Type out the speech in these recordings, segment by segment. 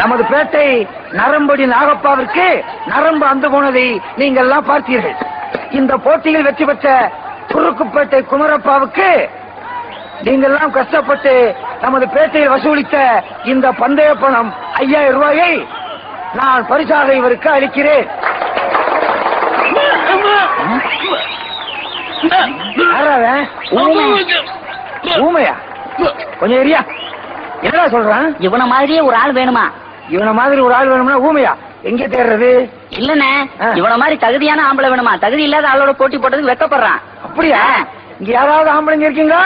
நமது பேட்டை நரம்படி நாகப்பாவிற்கு நரம்பு அந்து போனதை நீங்கள் எல்லாம் பார்த்தீர்கள். இந்த போட்டியில் வெற்றி பெற்ற குறுக்குப்பேட்டை குமரப்பாவுக்கு நீங்கள் எல்லாம் கஷ்டப்பட்டு நமது பேட்டையில் வசூலித்த இந்த பந்தய பணம் ஐயாயிரம் ரூபாயை நான் பரிசாக இவருக்கு அளிக்கிறேன். ஊமையா? கொஞ்சம் ஏரியா என்னடா சொல்றான்? இவன மாதிரியே ஒரு ஆள் வேணுமா? இவன மாதிரி ஒரு ஆள் வேணும்னா ஊமையா? எங்க தேடுறது? இல்லண்ணே. இவன மாதிரி தகுதியான ஆம்பளை வேணுமா? தகுதி இல்லாத ஆளோட போட்டி போட்டதுக்கு வெக்கப்படுறான். அப்படியா? இங்க யாராவது ஆம்பளைங்க இருக்கீங்களா?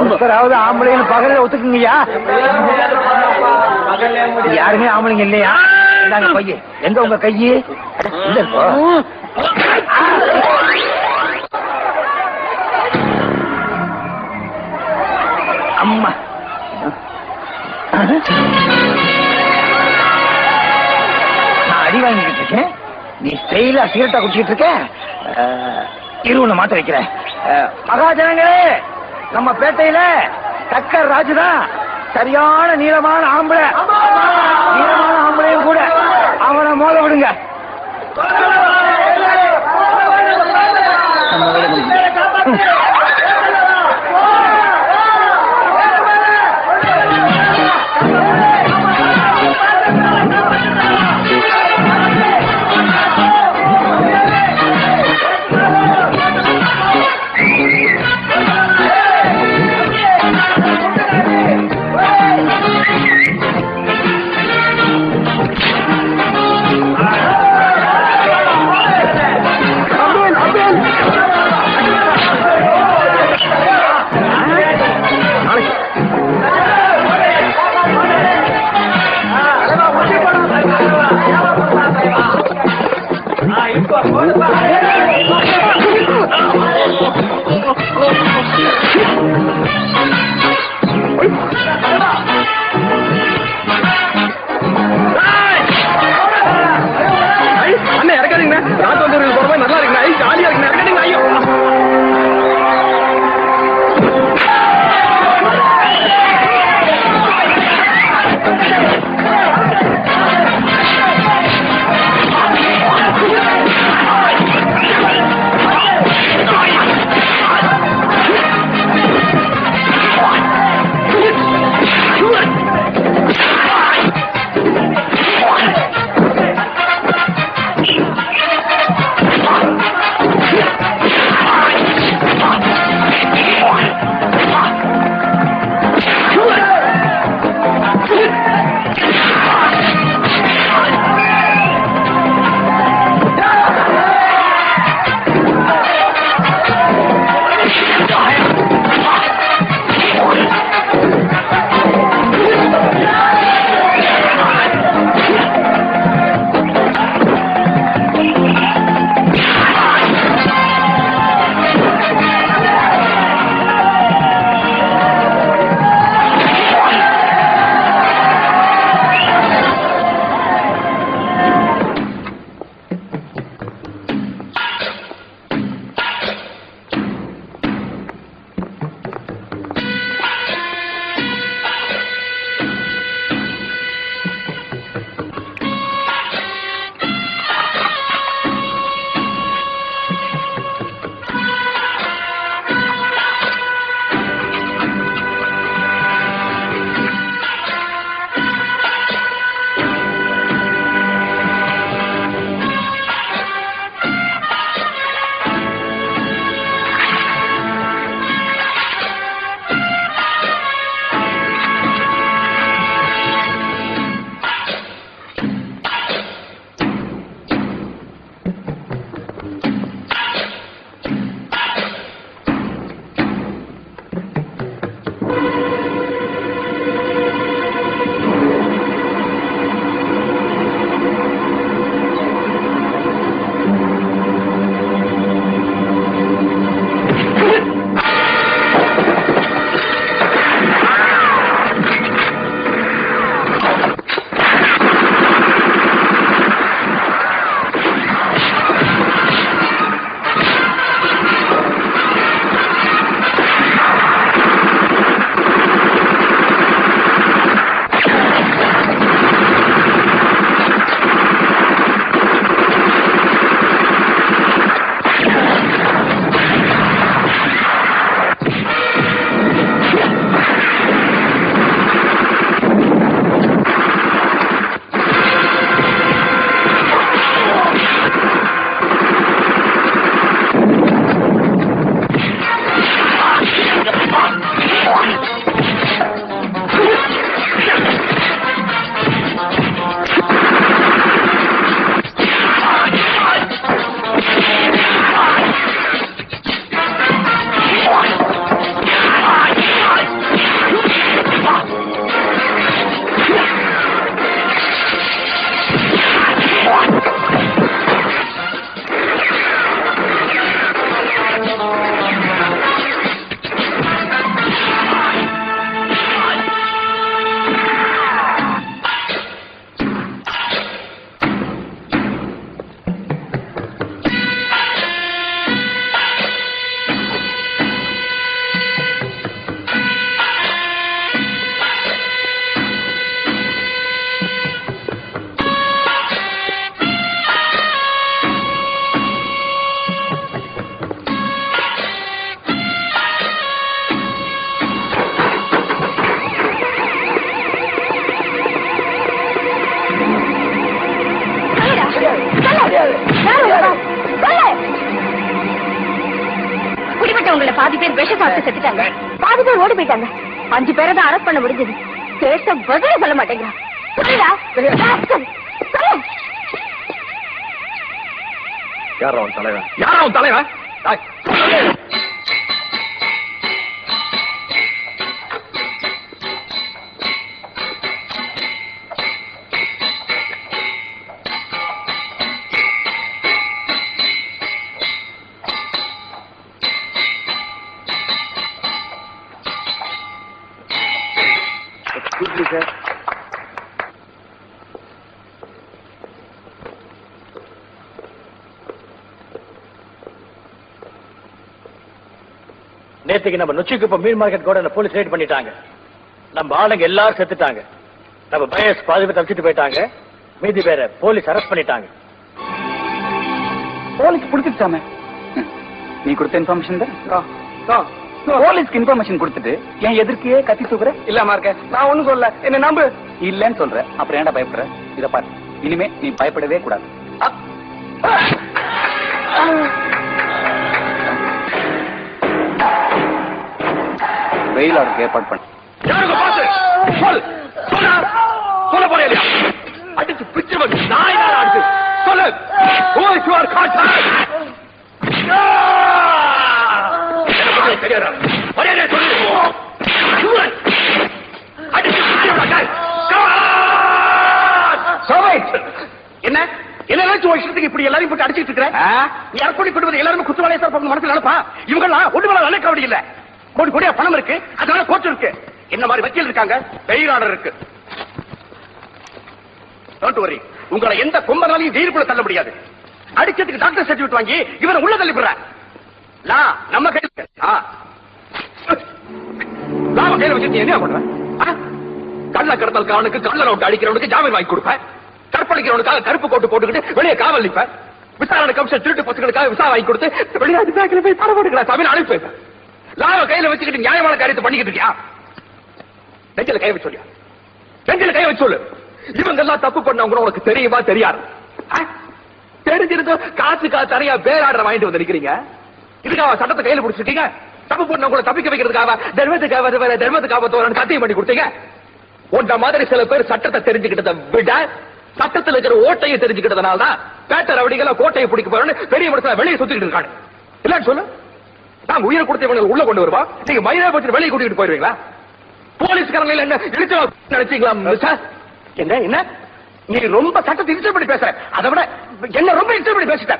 ஒருத்தராவது ஆம்பளைன்னு பகல்ல ஒத்துக்குங்கய்யா. யாருமே ஆம்பளைங்க இல்லையா? இந்தாங்க பைய எங்க உங்க கையி? இல்ல ஸ்டைலா சீரட்டா குடிச்சிட்டு இருக்க அஹ், இரு உன்னை மாத்த வைக்கிறேன். மகாஜனங்களே நம்ம பேட்டையில டக்கர் ராஜுதான் சரியான நீளமான ஆம்பளை. நீளமான ஆம்பளையும் கூட. அவனை மோத விடுங்க. நம்ம வேலை விஷ சாப்பிட்டு செத்துட்டாங்க. பாதி பேர் ஓடி போயிட்டாங்க. அஞ்சு பேரை தான் அரெஸ்ட் பண்ண முடிஞ்சது. கேட்ட பதில சொல்ல மாட்டேங்கிறான் சொல்லுடா. ராஸ்கல். யார் அவன் தலைவன்? யார் அவன் தலைவன்? நேத்துக்கு நம்ம நொச்சிக்குப்ப மீன் மார்க்கெட் கூட போலீஸ் ரைட் பண்ணிட்டாங்க. நம்ம ஆளுங்க எல்லாரும் செத்துட்டாங்க. நம்ம பயஸ் பாதி பேர் தப்பிச்சுட்டு போயிட்டாங்க. மீதி பேரை போலீஸ் அரெஸ்ட் பண்ணிட்டாங்க. போலீஸ் பிடிச்சிருச்சாமே நீ கொடுத்த இன்ஃபர்மேஷன் தான். போலீஸ்க்கு இன்ஃபர்மேஷன் கொடுத்துட்டு என் எதிர்க்கையே கத்தி தூக்குற? இல்ல இருக்க. நான் ஒண்ணும் சொல்ல என்ன நம்பு. இல்லன்னு சொல்ற. அப்புறம் ஏன்டா பயப்படுற? இத பாரு. இனிமே நீ பயப்படவே கூடாது. வெயில் அவருக்கு ஏற்பாடு பண்ண. சொல்ல. சொல்ல. போறே இல்லையா அடிச்சு பிச்சு வந்து நாய் அடிச்சு. சொல்லு. தெரியாதா? சொல்லு. அடிச்சு. என்ன? என்ன இஷ்டத்துக்கு இப்படி எல்லாரையும் போட்டு அடிச்சிட்டு இருக்கிற? நீ அர்ப்பணி கொடுவது எல்லாருமே குத்துவாளையா சார் மனசுல நினைப்பா? இவங்கெல்லாம் ஒண்ணு மேல நினைக்க இல்ல கோடி கோடியா பணம் இருக்கு. அதனால கோர்ட் இருக்கு. என்ன மாதிரி வக்கீல் இருக்காங்க? பெயிலாளர் இருக்கு. டோன்ட் வரி உங்களை எந்த கொம்பனாலையும் ஜெயிலுக்குள்ள தள்ள முடியாது. அடிச்சதுக்கு டாக்டர் சர்டிபிகேட் வாங்கி இவரை உள்ள தள்ளி லா நம்ம கையில் இருக்கு. ஆ. கையில என்ன பண்ணுவேன் கள்ள கடத்தல் காரனுக்கு கள்ள நோட்டு அடிக்கிறவனுக்கு ஜாமீன் வாங்கி கொடுப்பேன் கற்பழிக்கிறவனுக்காக கருப்பு கோட்டு போட்டுக்கிட்டு வெளியே காவல் நிப்ப. விசாரணை கமிஷன் திருட்டு பசங்களுக்காக விசா வாங்கி கொடுத்து வெளிநாட்டு பேங்க்ல போய் பணம் போட்டுக்கலாம். தமிழ் அனுப்பி லாவ கையில வச்சுக்கிட்டு நியாயமான காரியத்தை பண்ணிக்கிட்டு இருக்கியா? நெஞ்சில கை வச்சு சொல்லியா? நெஞ்சில கை வச்சு சொல்லு. இவங்க எல்லாம் தப்பு பண்ணவங்க உனக்கு தெரியுமா தெரியாது? ஆ? தெரிஞ்சிருந்தோம் காசுக்கா தரையா பேராடுற வாங்கிட்டு வந்து நிக்கிறீங்க. இதுக்காக சட்டத்தை கையில பிடிச்சிட்டீங்க தப்பு பண்ணவங்களை தப்பிக்க வைக்கிறதுக்காக தர்மத்துக்காக வேற தர்மத்துக்காக தோறன் சத்தியம் பண்ணி கொடுத்தீங்க. உன்ன மாதிரி சில பேர் சட்டத்தை தெரிஞ்சுக்கிட்டதை விட சட்டத்தில் இருக்கிற ஓட்டையை தெரிஞ்சுக்கிட்டதுனால தான் பேட்டர் ரவடிகளை கோட்டையை பிடிக்க போறேன்னு பெரிய மனுஷன் வெளியே சுத்திக்கிட்டு இருக்காங்க இல்லன்னு சொல்லு. நாங்க உயிரை கொடுத்த இவங்களை உள்ள கொண்டு வருவா? நீங்க மயிலா பற்றி வெளியே கூட்டிட்டு போயிருவீங்களா? போலீஸ்காரங்க என்ன இழுத்து நினைச்சீங்களா மிஸ்டர்? என்ன என்ன? நீ ரொம்ப சட்டத்தை இன்சல் பண்ணி பேசுற. அதை விட என்ன ரொம்ப இன்சல் பண்ணி பேசிட்ட?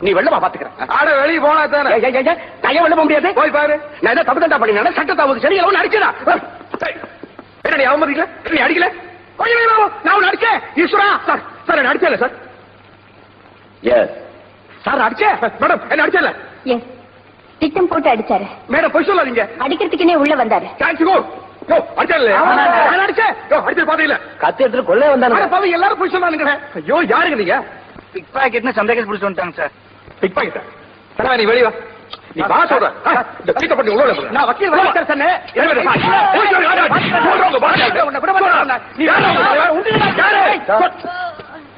நீ வெள்ளமா பாத்துக்கிறேன் ஆட வெளியே போனா தானே? கைய வெள்ள முடியாது? போய் பாரு. நான் என்ன தப்பு தண்டா பண்ணி சட்டத்தை அவங்க சரி அவன் அடிச்சதா என்ன நீ அவமதிக்கல? நீ அடிக்கல? நான் அடிச்சேன். ஈஸ்வரா! சார் சார் என்ன அடிச்சல சார்? எஸ் சார் அடிச்சேன்? மேடம் என்ன அடிச்சல எஸ் திட்டம் போட்டு அடிச்சாரு. மேடம் பொய் சொல்லாதீங்க. அடிக்கிறதுக்குன்னே உள்ள வந்தாரு. தேங்க்ஸ் கோ யோ அடிச்சல. நான் அடிச்சேன் யோ அடிச்சது பாத்தீங்களா கத்தி எடுத்துட்டு கொள்ளே அட பாவி எல்லாரும் போய் சொன்னானுங்க ஐயோ யாருங்க நீங்க? பிக் பாக்கெட்னு சந்தேகம் பிடிச்சு வந்துட்டாங்க சார் பிக் பாக்கெட் தலைவா நீ வெளிய வா. நீ வா சொல்ற. இந்த பண்ணி உள்ள. நான் வக்கீல். போய் யாரு? சொல்றவங்க பாருங்க. உன்னை விட மாட்டேன். நீ யாரு? யாரு? யாரு?